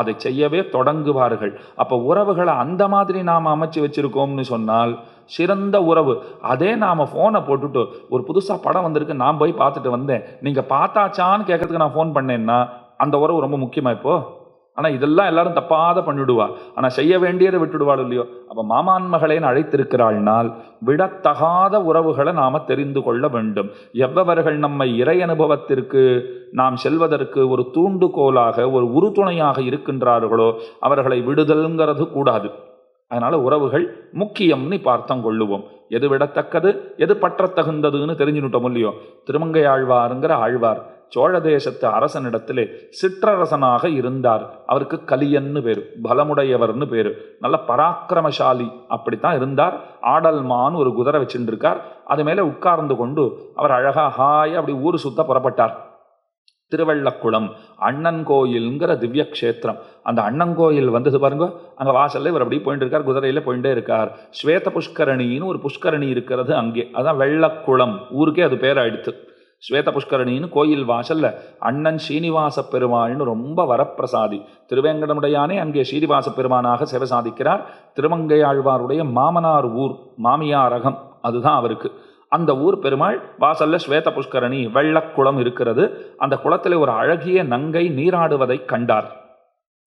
அதை செய்யவே தொடங்குவார்கள். அப்போ உறவுகளை அந்த மாதிரி நாம் அமைச்சு வச்சிருக்கோம்னு சொன்னால் சிறந்த உறவு. அதே நாம் ஃபோனை போட்டுட்டு ஒரு புதுசாக படம் வந்திருக்கு நான் போய் பார்த்துட்டு வந்தேன். நீங்கள் பார்த்தாச்சான்னு கேட்கறதுக்கு நான் ஃபோன் பண்ணேன்னா அந்த உறவு ரொம்ப முக்கியமாக இப்போ? ஆனால் இதெல்லாம் எல்லாரும் தப்பாத பண்ணிடுவா. ஆனால் செய்ய வேண்டியதை விட்டுடுவாள் இல்லையோ? அப்போ மாமான்மகளேன்னு அழைத்திருக்கிறாள்னால் விடத்தகாத உறவுகளை நாம் தெரிந்து கொள்ள வேண்டும். எவ்வவர்கள் நம்மை இறை அனுபவத்திற்கு நாம் செல்வதற்கு ஒரு தூண்டுகோலாக ஒரு உறுதுணையாக இருக்கின்றார்களோ அவர்களை விடுதல்ங்கிறது கூடாது. அதனால் உறவுகள் முக்கியம்னு பார்த்தம் கொள்ளுவோம். எது விடத்தக்கது எது பற்றத்தகுந்ததுன்னு தெரிஞ்சுட்டோம் இல்லையோ? திருமங்கை ஆழ்வாருங்கிற ஆழ்வார் சோழ தேசத்து அரசனிடத்திலே சிற்றரசனாக இருந்தார். அவருக்கு கலியன்னு பேர் பலமுடையவர்னு பேர். நல்ல பராக்கிரமசாலி அப்படித்தான் இருந்தார். ஆடல்மான் ஒரு குதிரை வச்சுட்டு இருக்கார் அது மேலே உட்கார்ந்து கொண்டு அவர் அழகாக ஹாய் அப்படி ஊர் சுத்த புறப்பட்டார். திருவள்ளக்குளம் அண்ணன் கோயில்ங்கிற திவ்ய கஷேத்திரம் அந்த அண்ணன் கோயில் வந்தது பாருங்க அங்கே வாசல்ல இவர் அப்படி போயிட்டு இருக்கார் குதிரையில போயிட்டே இருக்கார். ஸ்வேத புஷ்கரணின்னு ஒரு புஷ்கரணி இருக்கிறது அங்கே. அதான் வெள்ளக்குளம் ஊருக்கே அது பேராயிடுத்து. ஸ்வேத புஷ்கரணின்னு கோயில் வாசல்ல அண்ணன் ஸ்ரீனிவாச பெருமாள்னு ரொம்ப வரப்பிரசாதி. திருவேங்கடமுடையானே அங்கே ஸ்ரீனிவாச பெருமானாக சேவை சாதிக்கிறார். திருமங்கையாழ்வாருடைய மாமனார் ஊர் மாமியாரகம் அதுதான் அவருக்கு. அந்த ஊர் பெருமாள் வாசல்ல ஸ்வேத புஷ்கரணி வெள்ளக்குளம் இருக்கிறது. அந்த குளத்தில் ஒரு அழகிய நங்கை நீராடுவதை கண்டார்.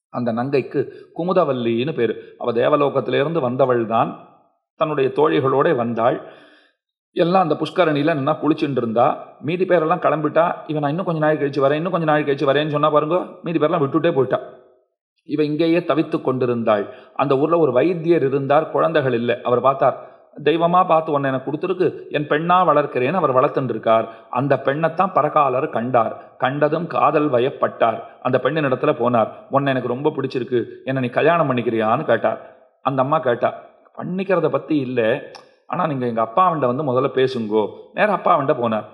அந்த நங்கைக்கு குமுதவல்லின்னு பேர். அவள் தேவலோகத்திலிருந்து வந்தவள் தான். தன்னுடைய தோழிகளோட வந்தாள். எல்லாம் அந்த புஷ்கரணியில் நின்னா குளிச்சுட்டு இருந்தா மீதி பேரெல்லாம் கிளம்பிட்டா இவன் நான் இன்னும் கொஞ்சம் நாள் கழிச்சு வரேன் இன்னும் கொஞ்சம் நாள் கழிச்சு வரேன்னு சொன்னா பாருங்க மீதி பேரெல்லாம் விட்டுட்டே போயிட்டா. இவன் இங்கேயே தவித்து கொண்டிருந்தாள். அந்த ஊரில் ஒரு வைத்தியர் இருந்தார் குழந்தைகள் இல்லை. அவர் பார்த்தார் தெய்வமாக பார்த்து உன்னை எனக்கு கொடுத்துருக்கு என் பெண்ணாக வளர்க்கிறேன் அவர் வளர்த்துட்டு இருக்கார் அந்த பெண்ணைத்தான் பரகாலர் கண்டார். கண்டதும் காதல் வயப்பட்டார். அந்த பெண்ணின் இடத்துல போனார். உன்னை எனக்கு ரொம்ப பிடிச்சிருக்கு. என்னை நீ கல்யாணம் பண்ணிக்கிறியான்னு கேட்டார். அந்த அம்மா கேட்டா பண்ணிக்கிறத பற்றி இல்லை. ஆனால் நீங்கள் எங்கள் அப்பாவண்ட வந்து முதல்ல பேசுங்கோ. நேரம் அப்பாவண்ட போனார்.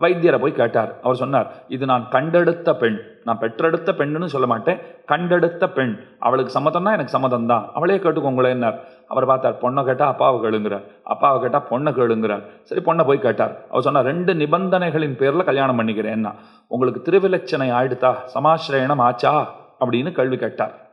வைத்தியரை போய் கேட்டார். அவர் சொன்னார் இது நான் கண்டெடுத்த பெண். நான் பெற்றெடுத்த பெண்ணுன்னு சொல்ல மாட்டேன். கண்டெடுத்த பெண். அவளுக்கு சம்மதம்னா எனக்கு சம்மதம் தான் அவளே கேட்டுக்கோங்களேன்னார் அவர் பார்த்தார் பொண்ணை கேட்டால் அப்பாவை கேளுங்கிறார். அப்பாவை கேட்டால் பொண்ணை கேளுங்கிறார். சரி பொண்ணை போய் கேட்டார். அவர் சொன்னார் ரெண்டு நிபந்தனைகளின் பேரில் கல்யாணம் பண்ணிக்கிறேன்னா உங்களுக்கு திருவிலட்சணை ஆயிடுத்தா சமாசிரயணம் ஆச்சா? அப்படின்னு கேள்வி கேட்டார்.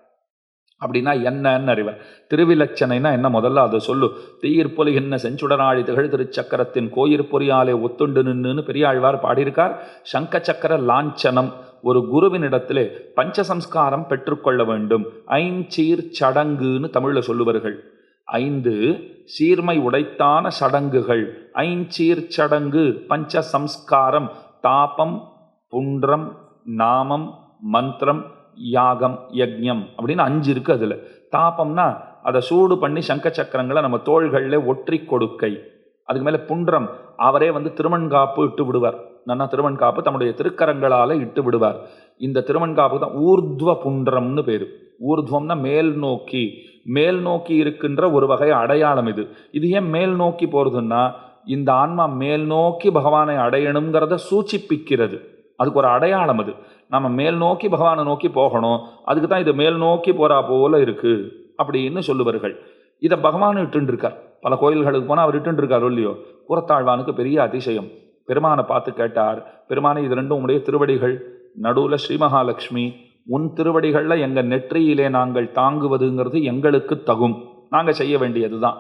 அப்படின்னா என்னன்னு அறிவர். திருவிலச்சனைனா என்ன? முதல்ல அதை சொல்லு. தீயிற்பொலிகின்ன செஞ்சுடனாழி திகழ் திருச்சக்கரத்தின் கோயிற் பொறியாலே ஒத்துண்டு நின்றுன்னு பெரியாழ்வார் பாடியிருக்கார். சங்க சக்கர லாஞ்சனம் ஒரு குருவினிடத்திலே பஞ்சசம்ஸ்காரம் பெற்றுக்கொள்ள வேண்டும். ஐஞ்சீர் சடங்குன்னு தமிழில் சொல்லுவார்கள். ஐந்து சீர்மை உடைத்தான சடங்குகள். ஐஞ்சீர் சடங்கு பஞ்ச சம்ஸ்காரம் தாபம் புன்றம் நாமம் மந்திரம் யாகம் யஜ்யம் அப்படின்னு அஞ்சு இருக்கு அதில். தாபம்னா அதை சூடு பண்ணி சங்க சக்கரங்களை நம்ம தோள்களில் ஒற்றி கொடுக்கை. அதுக்கு மேலே புன்றம் அவரே வந்து திருமண்காப்பு இட்டு விடுவார். நன்னா திருமண்காப்பு தம்முடைய திருக்கரங்களால் இட்டு விடுவார். இந்த திருமண்காப்பு தான் ஊர்துவ புன்றம்னு பேரு. ஊர்துவம்னா மேல் நோக்கி. மேல் நோக்கி இருக்கின்ற ஒரு வகை அடையாளம் இது. இது ஏன் மேல் நோக்கி போகிறதுன்னா இந்த ஆன்மா மேல் நோக்கி பகவானை அடையணுங்கிறத சூச்சிப்பிக்கிறது. அதுக்கு ஒரு அடையாளம் அது. நம்ம மேல் நோக்கி பகவானை நோக்கி போகணும். அதுக்கு தான் இது மேல் நோக்கி போகிறா போல இருக்குது அப்படின்னு சொல்லுவார்கள். இதை பகவான் விட்டுருக்கார் பல கோயில்களுக்கு போனால் அவர் இட்டுன்னு இல்லையோ? கூரத்தாழ்வானுக்கு பெரிய அதிசயம். பெருமானை பார்த்து கேட்டார் பெருமானை இது ரெண்டும் உடைய திருவடிகள். நடுவில் ஸ்ரீமகாலட்சுமி உன் திருவடிகளில் எங்கள் நெற்றியிலே நாங்கள் தாங்குவதுங்கிறது எங்களுக்கு தகும். நாங்கள் செய்ய வேண்டியது தான்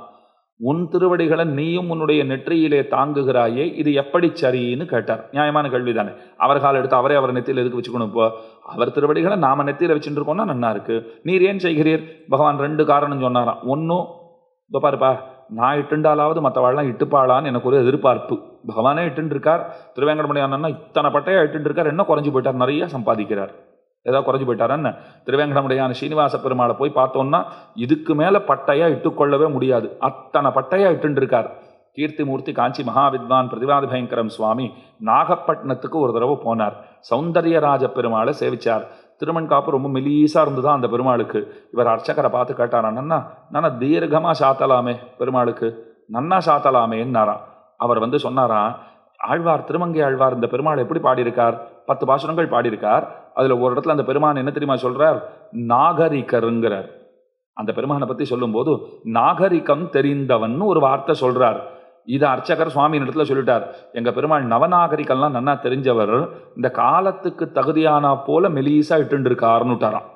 உன் திருவடிகளை நீயும் உன்னுடைய நெற்றியிலே தாங்குகிறாயே இது எப்படி சரின்னு கேட்டார். நியாயமான கேள்வி தானே அவர் கால் எடுத்து அவரே அவர் நெத்தியில் எதுக்கு வச்சுக்கணும் இப்போ? அவர் திருவடிகளை நாம நெத்தியில் வச்சுட்டு இருக்கோம்னா நன்னா இருக்கு. நீர் ஏன் செய்கிறீர்? பகவான் ரெண்டு காரணம் சொன்னாராம். ஒன்றும் இதோ பாருப்பா நான் இட்டுண்டாலாவது மற்றவாள்லாம் இட்டுப்பாளான்னு எனக்கு ஒரு எதிர்பார்ப்பு. பகவானே இட்டுன்னு இருக்கார் அண்ணன்னா இத்தனை பட்டையாக இட்டுருக்கார் இருக்கார் என்ன குறைஞ்சி போயிட்டார்? நிறைய சம்பாதிக்கிறார். ஏதாவது குறைஞ்சு போயிட்டாரன்னு. திருவேங்கடமுடையான ஸ்ரீனிவாச பெருமாளை போய் பார்த்தோம்னா இதுக்கு மேலே பட்டையாக இட்டுக்கொள்ளவே முடியாது. அத்தனை பட்டையாக இட்டுன்னு இருக்கார் கீர்த்திமூர்த்தி காஞ்சி மகாவித்வான் பிரதிவாத பயங்கரம் சுவாமி நாகப்பட்டினத்துக்கு ஒரு தடவை போனார். சௌந்தரியராஜ பெருமாளை சேவிச்சார். திருமண் காப்பு ரொம்ப மெலீஸாக இருந்துதான் அந்த பெருமாளுக்கு. இவர் அர்ச்சகரை பார்த்து கேட்டார் நன்னா நான் தீர்க்கமாக சாத்தலாமே பெருமாளுக்கு. நன்னா சாத்தலாமேன்னாராம் அவர் வந்து சொன்னாராம் ஆழ்வார் திருமங்கை ஆழ்வார் இந்த பெருமாள் எப்படி பாடியிருக்கார்? பத்து பாசுரங்கள் பாடியிருக்கார். அதில் ஒரு இடத்துல அந்த பெருமான் என்ன தெரியுமா சொல்கிறார் நாகரிகருங்கிறார். அந்த பெருமானை பற்றி சொல்லும்போது நாகரிகம் தெரிந்தவன் ஒரு வார்த்தை சொல்கிறார் இதை அர்ச்சகர் சுவாமி இடத்துல சொல்லிட்டார். எங்கள் பெருமாள் நவநாகரிகம்லாம் நன்னா தெரிஞ்சவர் இந்த காலத்துக்கு தகுதியான போல மெலீஸாக இட்டு இருக்காருன்னுட்டாராம்.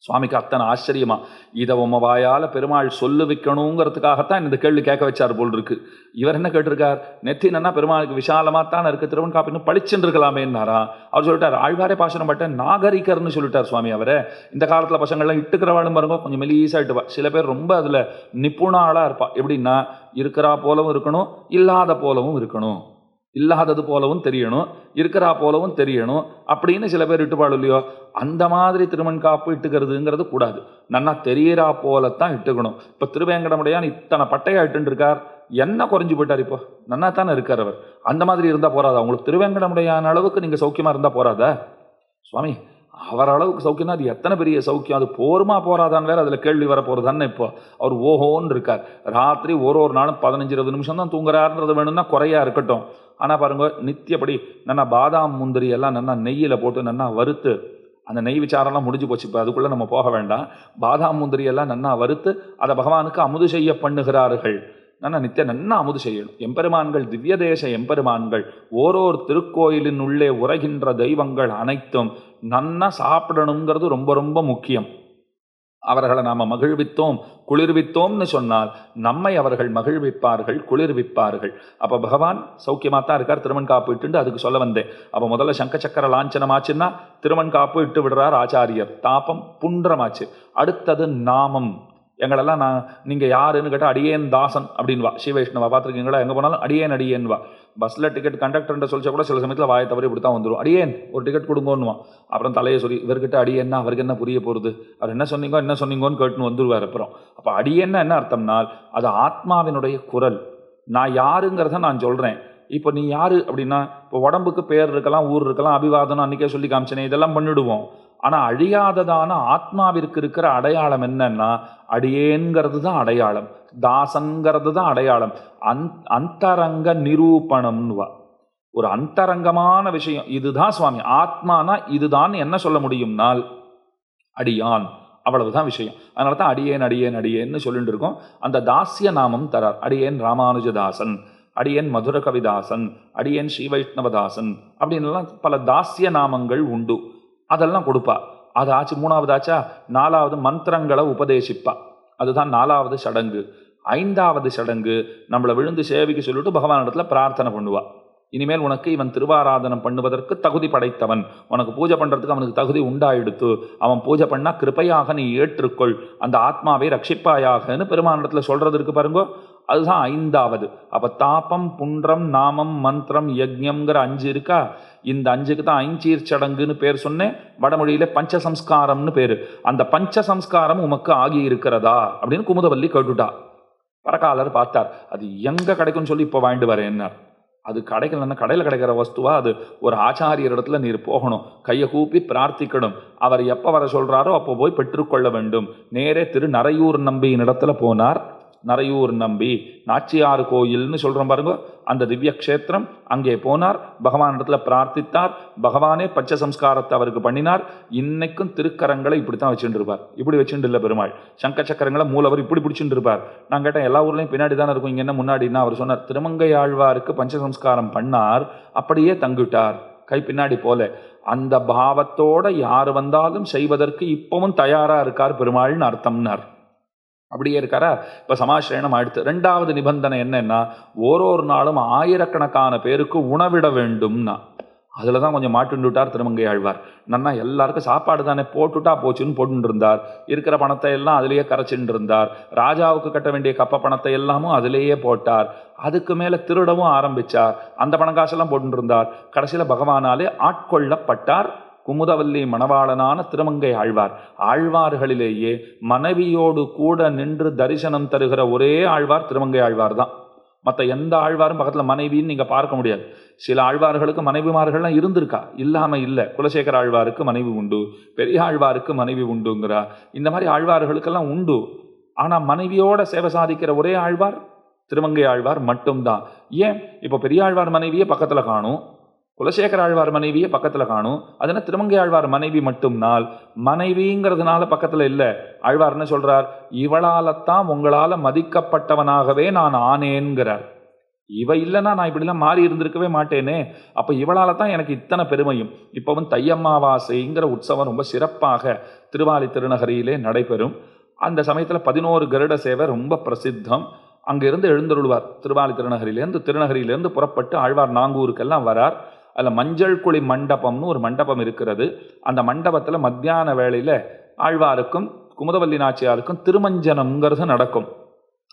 சுவாமிக்கு அத்தனை ஆச்சரியமா இதை உம வாயால் பெருமாள் சொல்லு வைக்கணுங்கிறதுக்காகத்தான் இந்த கேள்வி கேட்க வச்சார் போல் இருக்கு இவர் என்ன கேட்டிருக்கார்? நெத்தி நன்னா பெருமாளுக்கு விஷாலமாக தான் இருக்கு திருவன் காப்பின்னு பளிச்சுன்னு இருக்கலாமேன்னாரா அவர் சொல்லிட்டார் ஆழ்வாரே பாசனம் பட்ட நாகரிகர்னு சொல்லிட்டார் சுவாமி அவரை. இந்த காலத்தில் பசங்கள்லாம் இட்டுக்கிறவாளும் பாருங்க கொஞ்சம் மெலீஸா இட்டுவா. சில பேர் ரொம்ப அதில் நிப்புணாளா இருப்பா. எப்படின்னா இருக்கிறா போலவும் இருக்கணும் இல்லாத போலவும் இருக்கணும். இல்லாதது போலவும் தெரியணும் இருக்கிறா போலவும் தெரியணும் அப்படின்னு சில பேர் இட்டுப்பாடு இல்லையோ? அந்த மாதிரி திருமண் காப்பு இட்டுக்கிறதுங்கிறது கூடாது. நன்னா தெரியறா போலத்தான் இட்டுக்கணும். இப்போ திருவேங்கடமுடையான் இத்தனை பட்டையா இட்டுன்னு இருக்கார் என்ன குறைஞ்சு போயிட்டார் இப்போ? நன்னா தானே இருக்கார் அவர். அந்த மாதிரி இருந்தால் போறாதா? உங்களுக்கு திருவேங்கடமுடையான அளவுக்கு நீங்கள் சௌக்கியமாக இருந்தால் போறாதா? சுவாமி அவர் அளவுக்கு சௌக்கியம்னா அது எத்தனை பெரிய சௌக்கியம்? அது போருமா போறாதான்னு வேற அதில் கேள்வி வர போகிறதான்னு இப்போ. அவர் ஓஹோன்னு இருக்கார். ராத்திரி ஒரு ஒரு நாளும் பதினஞ்சு இருபது நிமிஷம் தான் தூங்குறாருன்றது வேணும்னா குறையா இருக்கட்டும். ஆனால் பாருங்க நித்தியப்படி நல்லா பாதாம் முந்திரி எல்லாம் நல்லா நெய்யில் போட்டு நல்லா வறுத்து அந்த நெய் விசாரம்லாம் முடிஞ்சு போச்சு இப்போ அதுக்குள்ளே நம்ம போக வேண்டாம். பாதாம் முந்திரி எல்லாம் நன்னா வறுத்து அதை பகவானுக்கு அமுது செய்ய பண்ணுகிறார்கள். நன்னா நித்திய நன்னா அமுது செய்யணும். எம்பெருமான்கள் திவ்ய தேச எம்பெருமான்கள் ஓரோர் திருக்கோயிலின் உள்ளே உரைகின்ற தெய்வங்கள் அனைத்தும் நன்னா சாப்பிடணுங்கிறது ரொம்ப ரொம்ப முக்கியம். அவர்களை நாம் மகிழ்வித்தோம் குளிர்வித்தோம்னு சொன்னால் நம்மை அவர்கள் மகிழ்விப்பார்கள் குளிர்விப்பார்கள். அப்போ பகவான் சௌக்கியமாக தான் இருக்கார் திருமண் காப்பு இட்டுண்டு அதுக்கு சொல்ல வந்தேன். அப்போ முதல்ல சங்க சக்கர லாஞ்சனம் ஆச்சுன்னா திருமண் காப்பு இட்டு விடுறார் ஆச்சாரியர். தாபம் புன்றமாச்சு. அடுத்தது நாமம். எங்களெல்லாம் நான் நீங்கள் யாருன்னு கேட்டால் அடியேன் தாசன் அப்படின்வா. ஸ்ரீவைஷ்ணவா பார்த்துருக்கீங்களா? எங்கே போனாலும் அடியேன் அடியேன்வா. பஸ்ஸில் டிக்கெட் கண்டக்டர்ன்ற சொல்லிச்சா கூட சில சமயத்தில் வாயை தவறி இப்படி தான் வந்துடும் அடியேன் ஒரு டிக்கெட் கொடுங்கன்னுவான் அப்புறம் தலையை சொல்லி இவர்கிட்ட அடியேன்னா அவருக்கு என்ன புரிய போகிறது அவர் என்ன சொன்னீங்கோ என்ன சொன்னீங்கன்னு கேட்டுன்னு வந்துருவார் அப்புறம். அப்போ அடியேன்னா என்ன அர்த்தம்னால் அது ஆத்மாவினுடைய குரல். நான் யாருங்கிறத நான் சொல்கிறேன் இப்போ நீ யார் அப்படின்னா இப்போ உடம்புக்கு பேர் இருக்கலாம் ஊர் இருக்கலாம் அபிவாதனம் அன்றைக்கே சொல்லி காமிச்சனே இதெல்லாம் பண்ணிடுவோம். ஆனால் அழியாததான ஆத்மாவிற்கு இருக்கிற அடையாளம் என்னன்னா அடியேங்கிறது தான் அடையாளம் தாசங்கிறது தான் அடையாளம். அந் அந்தரங்க நிரூபணம்னுவா. ஒரு அந்தரங்கமான விஷயம் இதுதான் சுவாமி ஆத்மானா இதுதான் என்ன சொல்ல முடியும்னால் அடியான் அவ்வளவுதான் விஷயம். அதனால தான் அடியேன் அடியேன் அடியேன்னு சொல்லிட்டு இருக்கோம். அந்த தாசிய நாமம் தரார் அடியேன் ராமானுஜதாசன் அடியேன் மதுர கவிதாசன் அடியேன் ஸ்ரீ வைஷ்ணவதாசன் அப்படின்லாம் பல தாசிய நாமங்கள் உண்டு. அதெல்லாம் கொடுப்பா. அது ஆச்சு மூணாவது ஆச்சா? நாலாவது மந்திரங்களை உபதேசிப்பா. அதுதான் நாலாவது சடங்கு. ஐந்தாவது சடங்கு நம்மளை விழுந்து சேவைக்கு சொல்லிட்டு பகவானிடத்துல பிரார்த்தனை பண்ணுவா. இனிமேல் உனக்கு இவன் திருவாராதனம் பண்ணுவதற்கு தகுதி படைத்தவன். உனக்கு பூஜை பண்ணுறதுக்கு அவனுக்கு தகுதி உண்டாயிடுத்து. அவன் பூஜை பண்ணால் கிருப்பையாக நீ ஏற்றுக்கொள். அந்த ஆத்மாவை ரட்சிப்பாயாகன்னு பெருமானிடத்தில் சொல்கிறது இருக்கு பாருங்கோ? அதுதான் ஐந்தாவது. அப்போ தாபம் புன்றம் நாமம் மந்திரம் யஜ்யம்ங்கிற அஞ்சு இருக்கா? இந்த அஞ்சுக்கு தான் ஐஞ்சீர் சடங்குன்னு பேர் சொன்னேன். வடமொழியில் பஞ்சசம்ஸ்காரம்னு பேர். அந்த பஞ்சசம்ஸ்காரம் உமக்கு ஆகி இருக்கிறதா? அப்படின்னு குமுதவல்லி கேட்டுட்டா. பரகாலர் பார்த்தார். அது எங்கே கிடைக்கும்னு சொல்லி இப்போ வாங்கிட்டு வரேன்னார் அது கிடைக்கலன்னா கடையில் கிடைக்கிற வஸ்துவா? அது ஒரு ஆச்சாரியர் இடத்துல நீர் போகணும். கையை கூப்பி பிரார்த்திக்கணும். அவர் எப்போ வர சொல்கிறாரோ அப்போ போய் பெற்றுக்கொள்ள வேண்டும். நேரே திரு நரையூர் நம்பியின் இடத்துல போனார். நரையூர் நம்பி நாச்சியார் கோயில்னு சொல்கிறோம் பாருங்க. அந்த திவ்ய க்ஷேத்திரம் அங்கே போனார். பகவான் இடத்துல பிரார்த்தித்தார். பகவானே பச்ச சம்ஸ்காரத்தை அவருக்கு பண்ணினார். இன்னைக்கும் திருக்கரங்களை இப்படி தான் வச்சுட்டு இருப்பார் இப்படி வச்சுட்டு இல்லை பெருமாள். சங்க சக்கரங்களை மூலவர் இப்படி பிடிச்சிட்டு இருப்பார் நான் கேட்டேன் எல்லா ஊர்லேயும் பின்னாடி தானே இருக்கும் இங்கே என்ன முன்னாடின்னா அவர் சொன்னார் திருமங்கை ஆழ்வாருக்கு பஞ்சசம்ஸ்காரம் பண்ணார் அப்படியே தங்கிட்டார் கை பின்னாடி போல. அந்த பாவத்தோட யார் வந்தாலும் செய்வதற்கு இப்பவும் தயாராக இருக்கார் பெருமாள்னு அர்த்தம்னார். அப்படியே இருக்காரா? இப்போ சமாசிரயணம் அடுத்து ரெண்டாவது நிபந்தனை என்னன்னா ஓரொரு நாளும் ஆயிரக்கணக்கான பேருக்கு உணவிட வேண்டும்னா. அதில் தான் கொஞ்சம் மாட்டுண்டுட்டார் திருமங்கை ஆழ்வார். நன்னா எல்லாருக்கும் சாப்பாடு தானே போட்டுட்டா போச்சுன்னு போட்டுட்டு இருந்தார் இருக்கிற பணத்தை எல்லாம் அதிலேயே கரைச்சின்னு இருந்தார் ராஜாவுக்கு கட்ட வேண்டிய கப்ப பணத்தை எல்லாமும் அதிலேயே போட்டார். அதுக்கு மேலே திருடவும் ஆரம்பிச்சார். அந்த பணம் காசெல்லாம் போட்டுட்டு இருந்தார் கடைசியில் பகவானாலே ஆட்கொள்ளப்பட்டார். குமுதவல்லி மணவாளனான திருமங்கை ஆழ்வார். ஆழ்வார்களிலேயே மனைவியோடு கூட நின்று தரிசனம் தருகிற ஒரே ஆழ்வார் திருமங்கை ஆழ்வார் தான் மற்ற எந்த ஆழ்வாரும் பக்கத்தில் மனைவின்னு நீங்கள் பார்க்க முடியாது. சில ஆழ்வார்களுக்கு மனைவிமார்கள்லாம் இருந்திருக்கா? இல்லாமல் இல்லை. குலசேகர ஆழ்வாருக்கு மனைவி உண்டு. பெரிய ஆழ்வாருக்கு மனைவி உண்டுங்கிறா. இந்த மாதிரி ஆழ்வார்களுக்கெல்லாம் உண்டு. ஆனால் மனைவியோட சேவை சாதிக்கிற ஒரே ஆழ்வார் திருமங்கை ஆழ்வார் மட்டும்தான். ஏன்? இப்போ பெரிய ஆழ்வார் மனைவியே பக்கத்தில் காணும். குலசேகர ஆழ்வார் மனைவியை பக்கத்தில் காணும். அதனால் திருமங்கை ஆழ்வார் மனைவி மட்டும்னால் மனைவிங்கிறதுனால பக்கத்தில் இல்லை. ஆழ்வார் என்ன சொல்கிறார் இவளாலத்தான் உங்களால் மதிக்கப்பட்டவனாகவே நான் ஆனேன்கிறார். இவ இல்லைன்னா நான் இப்படிலாம் மாறி இருந்திருக்கவே மாட்டேனே. அப்போ இவளால் தான் எனக்கு இத்தனை பெருமையும். இப்போவும் தையம்மாவாசைங்கிற உற்சவம் ரொம்ப சிறப்பாக திருவாலி திருநகரியிலே நடைபெறும். அந்த சமயத்தில் பதினோரு கருட சேவை ரொம்ப பிரசித்தம். அங்கிருந்து எழுந்தருள்வார். திருவாலி திருநகரியிலேருந்து திருநகரியிலேருந்து புறப்பட்டு ஆழ்வார் நாங்கூருக்கெல்லாம் வரார். அதில் மஞ்சள் குழி மண்டபம்னு ஒரு மண்டபம் இருக்கிறது. அந்த மண்டபத்தில் மத்தியான வேளையில் ஆழ்வாருக்கும் குமுதவல்லி நாச்சியாருக்கும் திருமஞ்சனம்ங்கிறது நடக்கும்.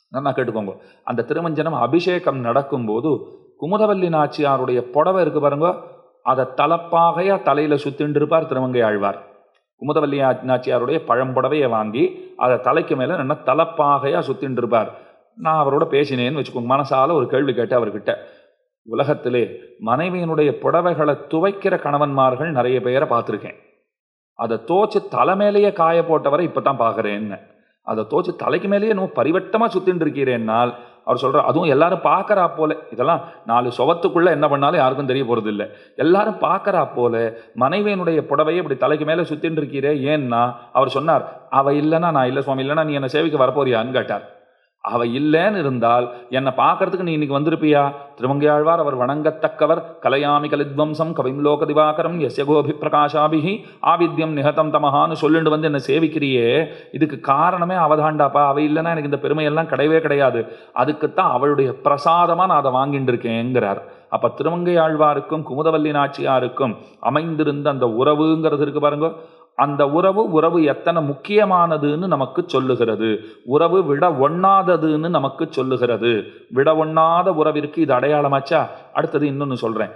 நல்லா கேட்டுக்கோங்க. அந்த திருமஞ்சனம் அபிஷேகம் நடக்கும்போது குமுதவல்லி நாச்சியாருடைய புடவை இருக்கு பாருங்க. அதை தலப்பாகையா தலையில் சுத்தின்னு இருப்பார் திருமங்கை ஆழ்வார். குமுதவல்லி நாச்சியாருடைய பழம்புடவையை வாங்கி அதை தலைக்கு மேலே நல்லா தலப்பாகையா சுத்தின்னு இருப்பார். நான் அவரோட பேசினேன்னு வச்சுக்கோங்க. மனசால ஒரு கேள்வி கேட்டேன் அவர்கிட்ட. உலகத்திலே மனைவியினுடைய புடவைகளை துவைக்கிற கணவன்மார்கள் நிறைய பேரை பார்த்துருக்கேன். அதை தோச்சு தலை மேலேயே காய போட்டவரை இப்போ தான் பார்க்குறேன்னு. அதை தோச்சு தலைக்கு மேலேயே நம்ம பரிவட்டமாக சுத்தின்னு இருக்கிறேன்னால் அவர் சொல்கிறார் அதுவும் எல்லாரும் பார்க்கறா போல. இதெல்லாம் நாலு சுவத்துக்குள்ளே என்ன பண்ணாலும் யாருக்கும் தெரிய போகிறது இல்லை எல்லாரும் பார்க்கறா போல மனைவியினுடைய புடவையை இப்படி தலைக்கு மேலே சுத்தின்னு இருக்கிறே ஏன்னா அவர் சொன்னார் அவள் இல்லைன்னா நான் இல்லை சுவாமி இல்லைன்னா நீ என்னை சேவைக்கு வரப்போறியான்னு கேட்டார். அவ இல்லைன்னு இருந்தால் என்னை பார்க்கறதுக்கு நீ இன்னைக்கு வந்திருப்பியா? திருமங்கையாழ்வார் அவர் வணங்கத்தக்கவர். கலையாமி கலித்வம்சம் கவிம் லோக திவாகரம் யசகோபி கோபி பிரகாஷாபிஹி. ஆவித்யம் நிகதம் தமஹான்னு சொல்லிட்டு வந்து என்னை சேவிக்கிறியே. இதுக்கு காரணமே அவதாண்டாப்பா. அவ இல்லைன்னா எனக்கு இந்த பெருமையெல்லாம் கிடையவே கிடையாது. அதுக்குத்தான் அவளுடைய பிரசாதமாக நான் அதை வாங்கிட்டு இருக்கேங்கிறார் அப்ப திருமங்கை ஆழ்வாருக்கும் குமுதவல்லி நாச்சியாருக்கும் அமைந்திருந்த அந்த உறவுங்கிறது இருக்கு பாருங்க. அந்த உறவு உறவு எத்தனை முக்கியமானதுன்னு நமக்கு சொல்லுகிறது. உறவு விட ஒண்ணாததுன்னு நமக்கு சொல்லுகிறது. விட ஒண்ணாத உறவிற்கு இது அடையாளமாச்சா? அடுத்தது இன்னொன்று சொல்கிறேன்